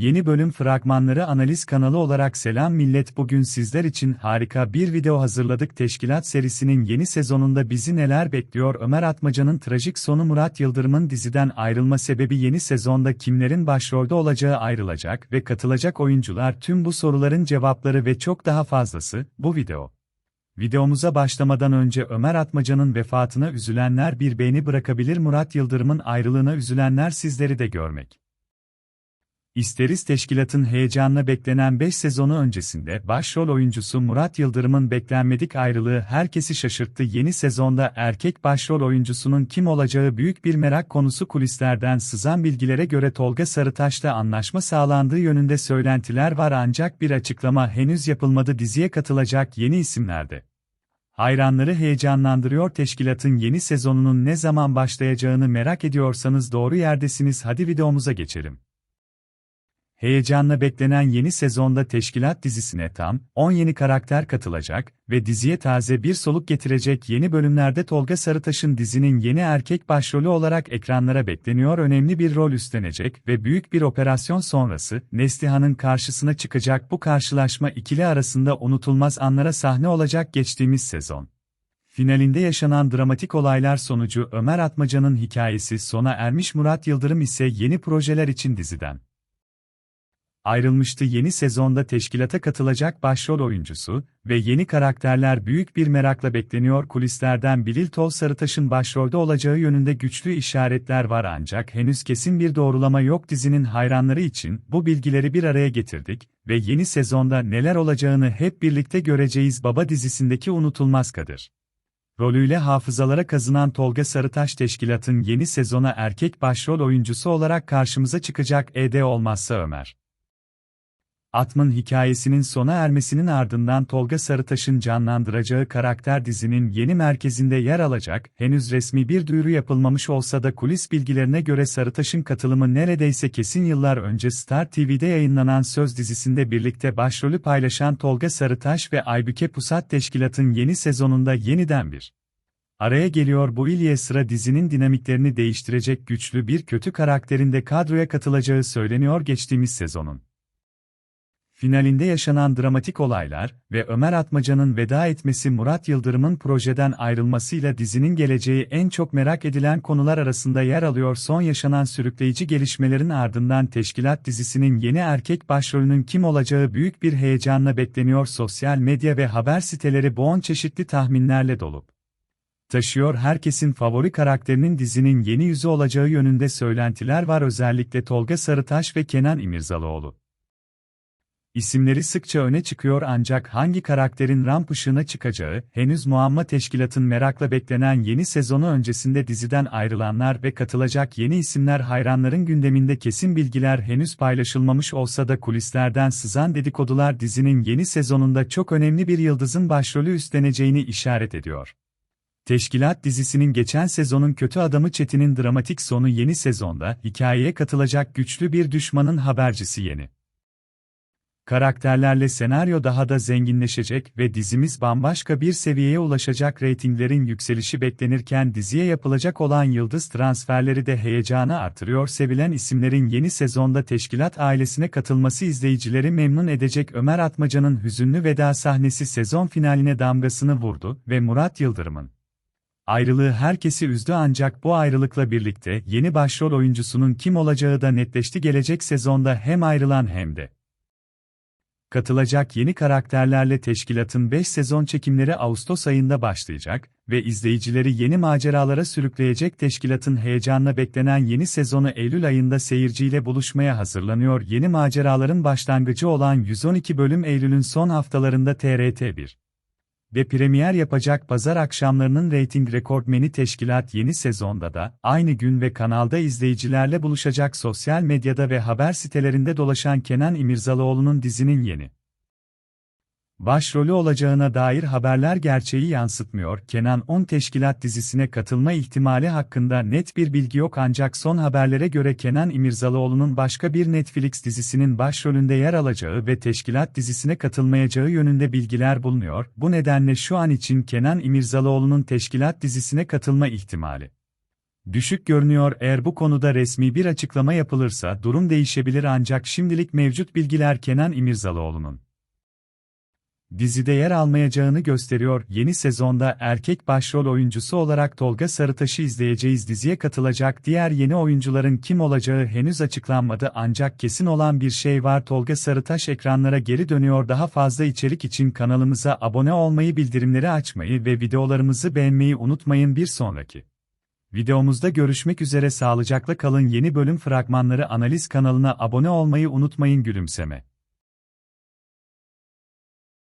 Yeni bölüm fragmanları analiz kanalı olarak selam millet bugün sizler için harika bir video hazırladık. Teşkilat serisinin yeni sezonunda bizi neler bekliyor? Ömer Atmaca'nın trajik sonu Murat Yıldırım'ın diziden ayrılma sebebi yeni sezonda kimlerin başrolde olacağı ayrılacak ve katılacak oyuncular tüm bu soruların cevapları ve çok daha fazlası bu video. Videomuza başlamadan önce Ömer Atmaca'nın vefatına üzülenler bir beğeni bırakabilir Murat Yıldırım'ın ayrılığına üzülenler sizleri de görmek. İsteriz Teşkilat'ın heyecanla beklenen 5 sezonu öncesinde başrol oyuncusu Murat Yıldırım'ın beklenmedik ayrılığı herkesi şaşırttı. Yeni sezonda erkek başrol oyuncusunun kim olacağı büyük bir merak konusu kulislerden sızan bilgilere göre Tolga Sarıtaş'la anlaşma sağlandığı yönünde söylentiler var ancak bir açıklama henüz yapılmadı diziye katılacak yeni isimlerde. Hayranları heyecanlandırıyor teşkilatın yeni sezonunun ne zaman başlayacağını merak ediyorsanız doğru yerdesiniz hadi videomuza geçelim. Heyecanla beklenen yeni sezonda Teşkilat dizisine tam 10 yeni karakter katılacak ve diziye taze bir soluk getirecek yeni bölümlerde Tolga Sarıtaş'ın dizinin yeni erkek başrolü olarak ekranlara bekleniyor önemli bir rol üstlenecek ve büyük bir operasyon sonrası Neslihan'ın karşısına çıkacak bu karşılaşma ikili arasında unutulmaz anlara sahne olacak geçtiğimiz sezon. Finalinde yaşanan dramatik olaylar sonucu Ömer Atmaca'nın hikayesi sona ermiş Murat Yıldırım ise yeni projeler için diziden ayrılmıştı. Yeni sezonda teşkilata katılacak başrol oyuncusu ve yeni karakterler büyük bir merakla bekleniyor. Kulislerden Bilil Tol Sarıtaş'ın başrolde olacağı yönünde güçlü işaretler var. Ancak henüz kesin bir doğrulama yok. Dizinin hayranları için bu bilgileri bir araya getirdik ve yeni sezonda neler olacağını hep birlikte göreceğiz. Baba dizisindeki unutulmaz Kadir. Rolüyle hafızalara kazınan Tolga Sarıtaş Teşkilat'ın yeni sezona erkek başrol oyuncusu olarak karşımıza çıkacak. ED olmazsa Ömer. Atm'ın hikayesinin sona ermesinin ardından Tolga Sarıtaş'ın canlandıracağı karakter dizinin yeni merkezinde yer alacak, henüz resmi bir duyuru yapılmamış olsa da kulis bilgilerine göre Sarıtaş'ın katılımı neredeyse kesin yıllar önce Star TV'de yayınlanan Söz dizisinde birlikte başrolü paylaşan Tolga Sarıtaş ve Aybüke Pusat Teşkilat'ın yeni sezonunda yeniden bir araya geliyor bu ilye sıra dizinin dinamiklerini değiştirecek güçlü bir kötü karakterinde kadroya katılacağı söyleniyor geçtiğimiz sezonun. Finalinde yaşanan dramatik olaylar ve Ömer Atmaca'nın veda etmesi Murat Yıldırım'ın projeden ayrılmasıyla dizinin geleceği en çok merak edilen konular arasında yer alıyor. Son yaşanan sürükleyici gelişmelerin ardından Teşkilat dizisinin yeni erkek başrolünün kim olacağı büyük bir heyecanla bekleniyor. Sosyal medya ve haber siteleri boğan çeşitli tahminlerle dolup taşıyor. Herkesin favori karakterinin dizinin yeni yüzü olacağı yönünde söylentiler var özellikle Tolga Sarıtaş ve Kenan İmirzalıoğlu. İsimleri sıkça öne çıkıyor ancak hangi karakterin ramp ışığına çıkacağı, henüz muamma teşkilatın merakla beklenen yeni sezonu öncesinde diziden ayrılanlar ve katılacak yeni isimler hayranların gündeminde kesin bilgiler henüz paylaşılmamış olsa da kulislerden sızan dedikodular dizinin yeni sezonunda çok önemli bir yıldızın başrolü üstleneceğini işaret ediyor. Teşkilat dizisinin geçen sezonun kötü adamı Çetin'in dramatik sonu yeni sezonda hikayeye katılacak güçlü bir düşmanın habercisi yeni. Karakterlerle senaryo daha da zenginleşecek ve dizimiz bambaşka bir seviyeye ulaşacak reytinglerin yükselişi beklenirken diziye yapılacak olan yıldız transferleri de heyecanı artırıyor. Sevilen isimlerin yeni sezonda teşkilat ailesine katılması izleyicileri memnun edecek Ömer Atmaca'nın hüzünlü veda sahnesi sezon finaline damgasını vurdu ve Murat Yıldırım'ın ayrılığı herkesi üzdü ancak bu ayrılıkla birlikte yeni başrol oyuncusunun kim olacağı da netleşti gelecek sezonda hem ayrılan hem de Katılacak yeni karakterlerle teşkilatın 5 sezon çekimleri Ağustos ayında başlayacak ve izleyicileri yeni maceralara sürükleyecek teşkilatın heyecanla beklenen yeni sezonu Eylül ayında seyirciyle buluşmaya hazırlanıyor. Yeni maceraların başlangıcı olan 112 bölüm Eylül'ün son haftalarında TRT1 ve premier yapacak pazar akşamlarının reyting rekortmeni teşkilat yeni sezonda da aynı gün ve kanalda izleyicilerle buluşacak sosyal medyada ve haber sitelerinde dolaşan Kenan İmirzalıoğlu'nun dizinin yeni başrolü olacağına dair haberler gerçeği yansıtmıyor. Kenan 10 Teşkilat dizisine katılma ihtimali hakkında net bir bilgi yok ancak son haberlere göre Kenan İmirzalıoğlu'nun başka bir Netflix dizisinin başrolünde yer alacağı ve Teşkilat dizisine katılmayacağı yönünde bilgiler bulunuyor. Bu nedenle şu an için Kenan İmirzalıoğlu'nun Teşkilat dizisine katılma ihtimali düşük görünüyor eğer bu konuda resmi bir açıklama yapılırsa durum değişebilir ancak şimdilik mevcut bilgiler Kenan İmirzalıoğlu'nun dizide yer almayacağını gösteriyor. Yeni sezonda erkek başrol oyuncusu olarak Tolga Sarıtaş'ı izleyeceğiz. Diziye katılacak diğer yeni oyuncuların kim olacağı henüz açıklanmadı ancak kesin olan bir şey var. Tolga Sarıtaş ekranlara geri dönüyor. Daha fazla içerik için kanalımıza abone olmayı, bildirimleri açmayı ve videolarımızı beğenmeyi unutmayın. Bir sonraki videomuzda görüşmek üzere sağlıcakla kalın. Yeni bölüm fragmanları analiz kanalına abone olmayı unutmayın. Gülümseme